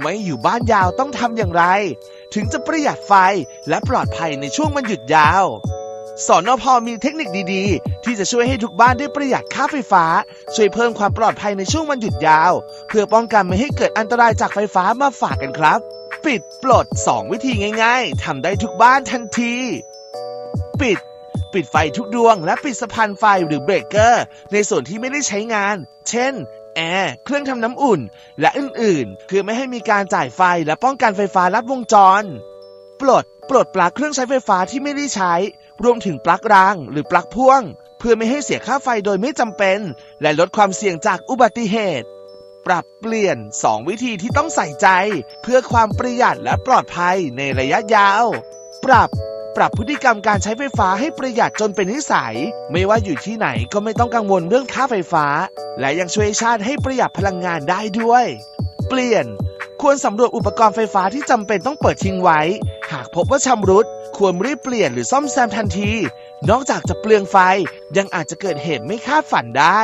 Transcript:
ไม่อยู่บ้านยาวต้องทำอย่างไร ถึงจะประหยัดไฟและปลอดภัยในช่วงวันหยุดยาว สอนอพอมีเทคนิคดีๆ ที่จะช่วยให้ทุกบ้านได้ประหยัดค่าไฟฟ้า ช่วยเพิ่มความปลอดภัยในช่วงวันหยุดยาว เพื่อป้องกันไม่ให้เกิดอันตรายจากไฟฟ้ามาฝากกันครับ ปิดปลด 2 วิธีง่าย ๆทำได้ทุกบ้านทันที ปิดปิดไฟทุกดวงและปิดสะพานไฟหรือเบรกเกอร์ในส่วนที่ไม่ได้ใช้งาน เช่น แอร์ เครื่องทำน้ำอุ่น และอื่นๆเพื่อไม่ให้มีการจ่ายไฟและป้องกันไฟฟ้าลัดวงจร ปลด ปลดปลั๊กเครื่องใช้ไฟฟ้าที่ไม่ได้ใช้ รวมถึงปลั๊กราง หรือปลั๊กพ่วง เพื่อไม่ให้เสียค่าไฟโดยไม่จำเป็น และลดความเสี่ยงจากอุบัติเหตุ ปรับเปลี่ยน 2 วิธีที่ต้องใส่ใจ เพื่อความประหยัดและปลอดภัยในระยะยาว ปรับ ปรับพฤติกรรมการใช้ไฟฟ้าให้ประหยัดจนเป็นนิสัย ไม่ว่าอยู่ที่ไหนก็ไม่ต้องกังวลเรื่องค่าไฟฟ้า และยังช่วยชาติให้ประหยัดพลังงานได้ด้วย เปลี่ยน ควรสำรวจอุปกรณ์ไฟฟ้าที่จำเป็นต้องเปิดทิ้งไว้ หากพบว่าชำรุด ควรรีบเปลี่ยนหรือซ่อมแซมทันที นอกจากจะเปลืองไฟยังอาจจะเกิดเหตุไม่คาดฝันได้